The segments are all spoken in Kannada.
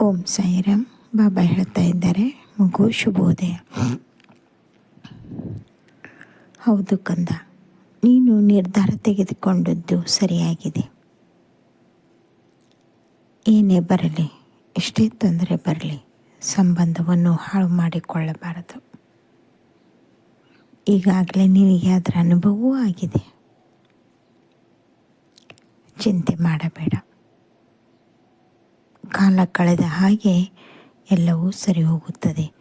ಓಂ ಸಾಯಿರಾಮ್. ಬಾಬಾ ಹೇಳ್ತಾ ಇದ್ದಾರೆ, ಮಗು ಶುಭೋದಯ. ಹೌದು ಕಂದ, ನೀನು ನಿರ್ಧಾರ ತೆಗೆದುಕೊಂಡದ್ದು ಸರಿಯಾಗಿದೆ. ಏನೇ ಬರಲಿ, ಎಷ್ಟೇ ತೊಂದರೆ ಬರಲಿ, ಸಂಬಂಧವನ್ನು ಹಾಳು ಮಾಡಿಕೊಳ್ಳಬಾರದು. ಈಗಾಗಲೇ ನಿನಗೆ ಅದರ ಅನುಭವವೂ ಆಗಿದೆ. ಚಿಂತೆ ಮಾಡಬೇಡ. ಕಾಲ ಕಳೆದ ಹಾಗೆ ಎಲ್ಲವೂ ಸರಿ ಹೋಗುತ್ತದೆ.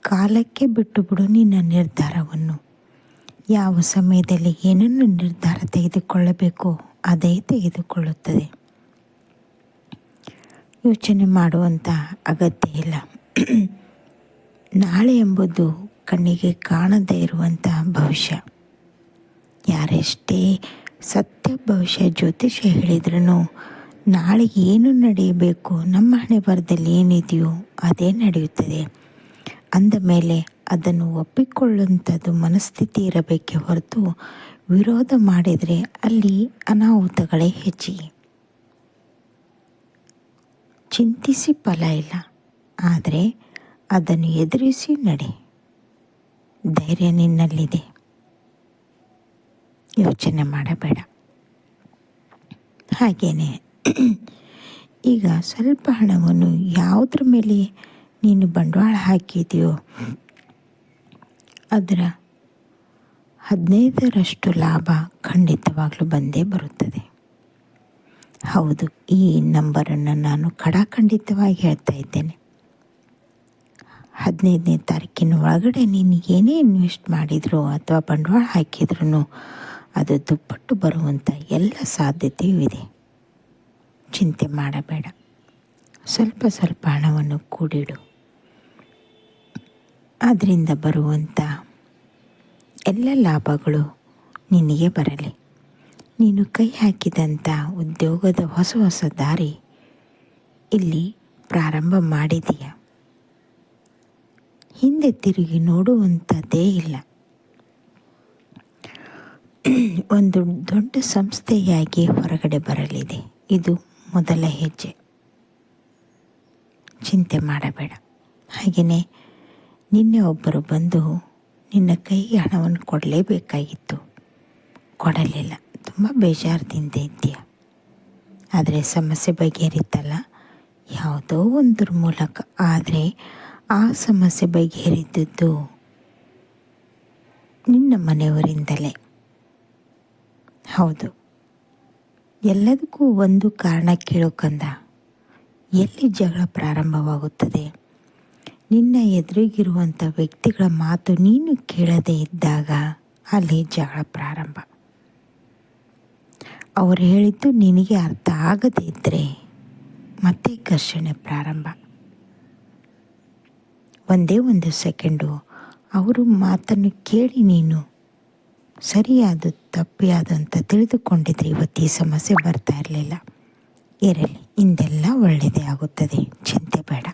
ಕಾಲಕ್ಕೆ ಬಿಟ್ಟು ಬಿಡು ನಿನ್ನ ನಿರ್ಧಾರವನ್ನು. ಯಾವ ಸಮಯದಲ್ಲಿ ಏನನ್ನು ನಿರ್ಧಾರ ತೆಗೆದುಕೊಳ್ಳಬೇಕೋ ಅದೇ ತೆಗೆದುಕೊಳ್ಳುತ್ತದೆ. ಯೋಚನೆ ಮಾಡುವಂಥ ಅಗತ್ಯ ಇಲ್ಲ. ನಾಳೆ ಎಂಬುದು ಕಣ್ಣಿಗೆ ಕಾಣದೇ ಇರುವಂಥ ಭವಿಷ್ಯ. ಯಾರೆಷ್ಟೇ ಸತ್ಯ ಭವಿಷ್ಯ ಜ್ಯೋತಿಷ್ಯ ಹೇಳಿದ್ರೂ ನಾಳೆ ಏನು ನಡೆಯಬೇಕು? ನಮ್ಮ ಹಣೆ ಬರದಲ್ಲಿ ಏನಿದೆಯೋ ಅದೇ ನಡೆಯುತ್ತದೆ. ಅಂದ ಮೇಲೆ ಅದನ್ನು ಒಪ್ಪಿಕೊಳ್ಳುವಂಥದ್ದು ಮನಸ್ಥಿತಿ ಇರಬೇಕೆ ಹೊರತು ವಿರೋಧ ಮಾಡಿದರೆ ಅಲ್ಲಿ ಅನಾಹುತಗಳೇ ಹೆಚ್ಚಿಗೆ ಚಿಂತಿಸಿ ಫಲ ಇಲ್ಲ. ಆದರೆ ಅದನ್ನು ಎದುರಿಸಿ ನಡೆ. ಧೈರ್ಯ ನಿನ್ನಲ್ಲಿದೆ. ಯೋಚನೆ ಮಾಡಬೇಡ. ಹಾಗೆಯೇ ಈಗ ಸ್ವಲ್ಪ ಹಣವನ್ನು ಯಾವುದ್ರ ಮೇಲೆ ನೀನು ಬಂಡವಾಳ ಹಾಕಿದೆಯೋ, ಅದರ ಹದಿನೈದರಷ್ಟು ಲಾಭ ಖಂಡಿತವಾಗಲೂ ಬಂದೇ ಬರುತ್ತದೆ. ಹೌದು, ಈ ನಂಬರನ್ನು ನಾನು ಖಡಾಖಂಡಿತವಾಗಿ ಹೇಳ್ತಾ ಇದ್ದೇನೆ. ಹದಿನೈದನೇ ತಾರೀಕಿನ ಒಳಗಡೆ ನೀನು ಏನೇ ಇನ್ವೆಸ್ಟ್ ಮಾಡಿದ್ರು ಅಥವಾ ಬಂಡವಾಳ ಹಾಕಿದ್ರೂ ಅದು ದುಪ್ಪಟ್ಟು ಬರುವಂಥ ಎಲ್ಲ ಸಾಧ್ಯತೆಯೂ ಇದೆ. ಚಿಂತೆ ಮಾಡಬೇಡ. ಸ್ವಲ್ಪ ಸ್ವಲ್ಪ ಹಣವನ್ನು ಕೂಡಿಡು. ಅದರಿಂದ ಬರುವಂಥ ಎಲ್ಲ ಲಾಭಗಳು ನಿನಗೆ ಬರಲಿ. ನೀನು ಕೈ ಹಾಕಿದಂಥ ಉದ್ಯೋಗದ ಹೊಸ ಹೊಸ ದಾರಿ ಇಲ್ಲಿ ಪ್ರಾರಂಭ ಮಾಡಿದೀಯ. ಹಿಂದೆ ತಿರುಗಿ ನೋಡುವಂಥದ್ದೇ ಇಲ್ಲ. ಒಂದು ದೊಡ್ಡ ಸಂಸ್ಥೆಯಾಗಿ ಹೊರಗಡೆ ಬರಲಿದೆ. ಇದು ಮೊದಲ ಹೆಜ್ಜೆ. ಚಿಂತೆ ಮಾಡಬೇಡ. ಹಾಗೆಯೇ ನಿನ್ನೆ ಒಬ್ಬರು ಬಂದು ನಿನ್ನ ಕೈಗೆ ಹಣವನ್ನು ಕೊಡಲೇಬೇಕಾಗಿತ್ತು. ಕೊಡಲಿಲ್ಲ. ತುಂಬ ಬೇಜಾರದಿಂದ ಇದ್ದೀಯ. ಆದರೆ ಸಮಸ್ಯೆ ಬಗೆಹರಿತಲ್ಲ? ಯಾವುದೋ ಒಂದ್ರ ಮೂಲಕ. ಆದರೆ ಆ ಸಮಸ್ಯೆ ಬಗೆಹರಿದ್ದದ್ದು ನಿನ್ನ ಮನೆಯವರಿಂದಲೇ. ಹೌದು. ಎಲ್ಲದಕ್ಕೂ ಒಂದು ಕಾರಣ ಕೇಳೋಕಂದ ಎಲ್ಲಿ ಜಗಳ ಪ್ರಾರಂಭವಾಗುತ್ತದೆ? ನಿನ್ನ ಎದುರಿಗಿರುವಂಥ ವ್ಯಕ್ತಿಗಳ ಮಾತು ನೀನು ಕೇಳದೇ ಇದ್ದಾಗ ಅಲ್ಲಿ ಜಗಳ ಪ್ರಾರಂಭ. ಅವರು ಹೇಳಿದ್ದು ನಿನಗೆ ಅರ್ಥ ಆಗದೇ ಇದ್ದರೆ ಮತ್ತೆ ಘರ್ಷಣೆ ಪ್ರಾರಂಭ. ಒಂದೇ ಒಂದು ಸೆಕೆಂಡು. ಅವರು ಮಾತನ್ನು ಕೇಳಿ ನೀನು ಸರಿಯಾದ ತಪ್ಪಿಯಾದ ಅಂತ ತಿಳಿದುಕೊಂಡಿದ್ರೆ ಇವತ್ತು ಈ ಸಮಸ್ಯೆ ಬರ್ತಾ ಇರಲಿಲ್ಲ. ಇರಲಿ, ಇಂದೆಲ್ಲ ಒಳ್ಳೆಯದೇ ಆಗುತ್ತದೆ. ಚಿಂತೆ ಬೇಡ.